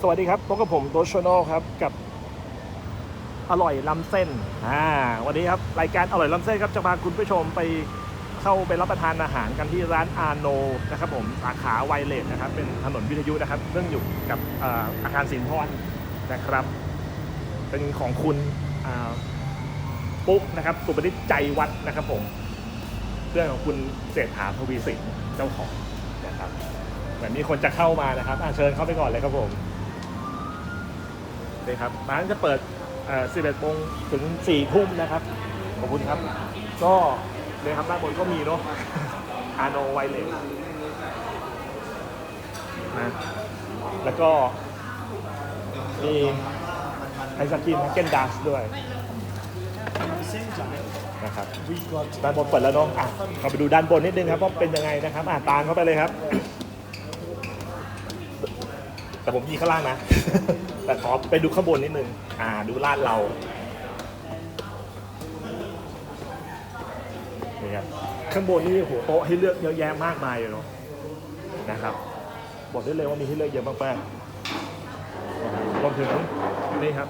สวัสดีครับพบกับผมโตชโนครับกับอร่อยล้ำเส้นอ่าวันนี้ครับรายการอร่อยล้ำเส้นครับจะพาคุณผู้ชมไปเข้าไปรับประทานอาหารกันที่ร้านอาโนนะครับผมสาขาไวเลสนะครับ เป็นถนนวิทยุนะครับซึ่องอยู่กับเอ่อาคารสินทรนะครับ เป็นของคุณปุ๊กนะครับสุปนิชใจวัดนะครับผมเรื่องของคุณเศรษฐาทวีสินเจ้าของนะครับเหมือนมีคนจะเข้ามานะครับเชิญเข้าไปก่อนเลยครับผม นี่ครับร้านจะเปิดเอ่อ11โมงถึง4ทุ่มนะครับ ขอบคุณครับ ก็เลยครับด้านบนก็มีเนาะอาโนไวเลสนะแล้วก็มีไอศครีมแฮกเกนดัสด้วยนะครับด้านบนเปิดแล้วเนาะอะเราไปดูด้านบนนิดนึงครับว่าเป็นยังไงนะครับอะตามเข้าไปเลยครับ แต่ผมยีข้างล่างนะ แต่ขอไปดูข้างบนนิดนึง อ่า ดูลาดเรานี่ครับข้างบนนี่โหโต๊ะให้เลือกเยอะแยะมากมายเลยเนาะนะครับ บอกได้เลยว่ามีให้เลือกเยอะมากๆนะรวมถึงนี่ครับ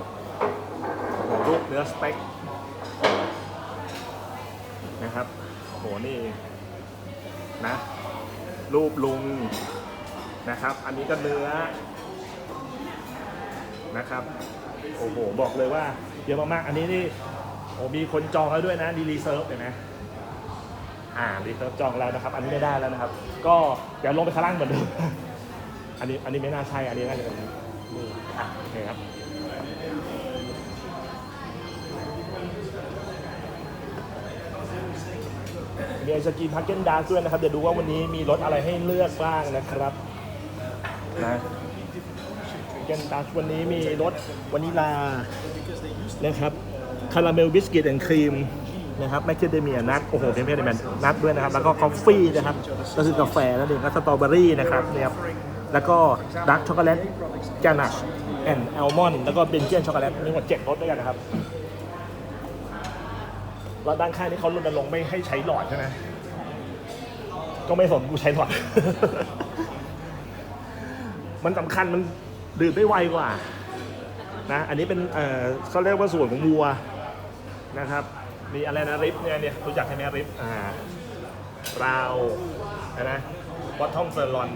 รูปเนื้อสเต็กนะครับโหนี่นะรูปลุงนะครับ อันนี้ก็เนื้อ นะครับ โอ้โห บอกเลยว่าเยอะมากๆ อันนี้นี่โอ้มีคนจองแล้วด้วยนะดีรีเซิร์ฟเห็นไหมอ่ารีเซิร์ฟจองแล้วนะครับ อันนี้ไม่ได้แล้วนะครับ ก็เดี๋ยวลงไปข้างล่างเหมือนเดิม อันนี้อันนี้ไม่น่าใช่ อันนี้น่าจะเป็นนี่อะโอเคครับมีไอศกรีมพักเก้นดาร์ด้วยนะครับ เดี๋ยวดูว่าวันนี้มีรสอะไรให้เลือกบ้างนะครับนะ เกนดัชวันนี้มีรสวานิลานะครับคาราเมลบิสกิตแอนด์ครีมนะครับแมคเคเดเมียนัทโอ้โหเป็นแมคเคเดเมียนัทด้วยนะครับ แล้วก็กาแฟนะครับก็คือกาแฟนั่นเองก็สตรอเบอรี่นะครับนี่ยครับแล้วก็ดาร์กช็อกโกแลตกานาชแอนด์แอลมอนด์แล้วก็เบนเจียนช็อกโกแลตมีหมดเจ็ดรสด้วยกันนะครับแล้วด้านข้างนี่เขารณรงค์ไม่ให้ใช้หลอดใช่ไหมก็ไม่สนกูใช้หลอด มันสำคัญมัน ดื่มได้ไวกว่านะอันนี้เป็นเออเขาเรียกว่าส่วนของวัวนะครับ มีอะไรนะริบเนี่ยเนี่ยรู้จักใช่ไหมริบอ่าราวนะบอททอมเซอร์ลอน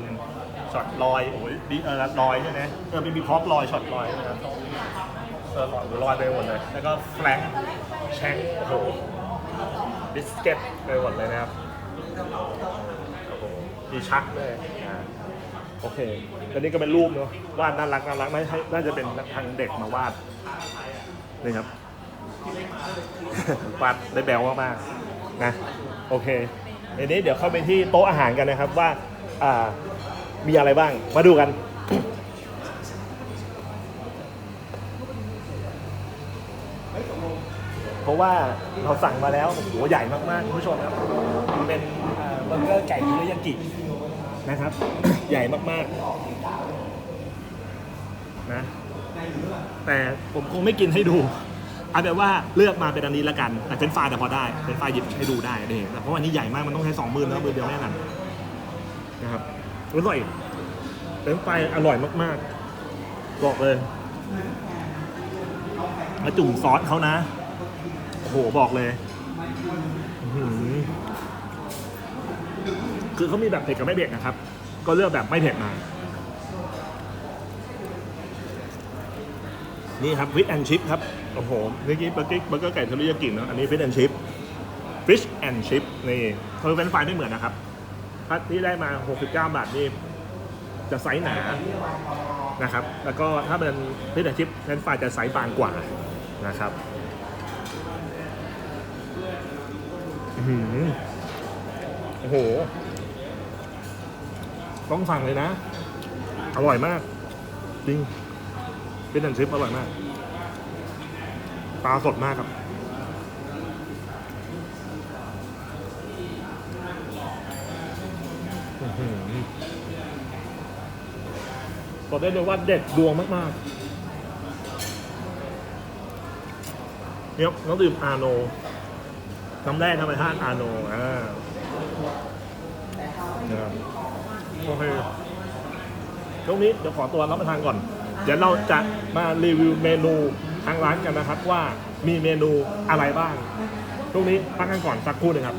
ช็อตลอยโอ้ยดีเออลอยใช่ไหมเออเป็นมีพร็อพลอยช็อตลอยนะครับเซอร์ลอนลอยไปหมดเลย แล้วก็แฟลงแชงโอ้โหบิสเกตไปหมดเลยนะครับโอ้โหมีชักด้วยอ่า โอเคอันนี้ก็เป็นรูปเนาะวาดน่ารักน่ารักน่าให้น่าจะเป็นทางเด็กมาวาดนี่ครับวาดได้แบวมากๆนะโอเคทีนี้เดี๋ยวเข้าไปที่โต๊ะอาหารกันนะครับว่าอ่ามีอะไรบ้างมาดูกันเพราะว่าเราสั่งมาแล้วโอ้โหใหญ่มากๆคุณผู้ชมครับมันเป็นเบอร์เกอร์ไก่ฮิโรยากิ นะครับ ใหญ่มากๆนะแต่ผมคงไม่กินให้ดูเอาแบบว่าเลือกมาเป็นอันนี้ละกันแต่เป็นไฟราแต่พอได้เป็นไฟรายหยิบให้ดูได้เองแต่เพราะว่าอันนี้ใหญ่มากมันต้องใช้สองมือแล้วมือเดียวแน่นอนนะครับอร่อยเป็นไฟราอร่อยมากๆบอกเลยมาจุ่มซอสเขานะโอ้โหบอกเลยอื้อหือ คือเขามีแบบเผ็ดกับไม่เผ็ดนะครับ ก็เลือกแบบไม่เผ็ดมา นี่ครับฟิชแอนชิพครับโอ้โหเมื่อกี้เบอร์เกอร์เบอร์เกอร์ไก่เทอริยากิเนอะอันนี้ฟิชแอนชิพฟิชแอนชิพนี่คือเป็นไฟรายไม่เหมือนนะครับถ้าที่ได้มา 69 บาทนี่จะไซส์หนานะครับ แล้วก็ถ้าเป็นฟิชแอนชิพเป็นไฟรายจะไซส์บางกว่านะครับอื้อหือโอ้โห ต้องสั่งเลยนะ อร่อยมาก จริงเป็นอันชิปอร่อยมาก ปลาสดมากครับอื้อหือบอกได้เลยว่าเด็ดดวงมากๆเนี่ยน้องดื่มอาโนน้ำแร่ธรรมชาติอาโนอ่านะครับ โอเคช่วงนี้เดี๋ยวขอตัวรับประทานก่อน เดี๋ยวเราจะมารีวิวเมนูทางร้านกันนะครับว่ามีเมนูอะไรบ้างช่วงนี้พักกันก่อนสักครู่หนึ่งครับ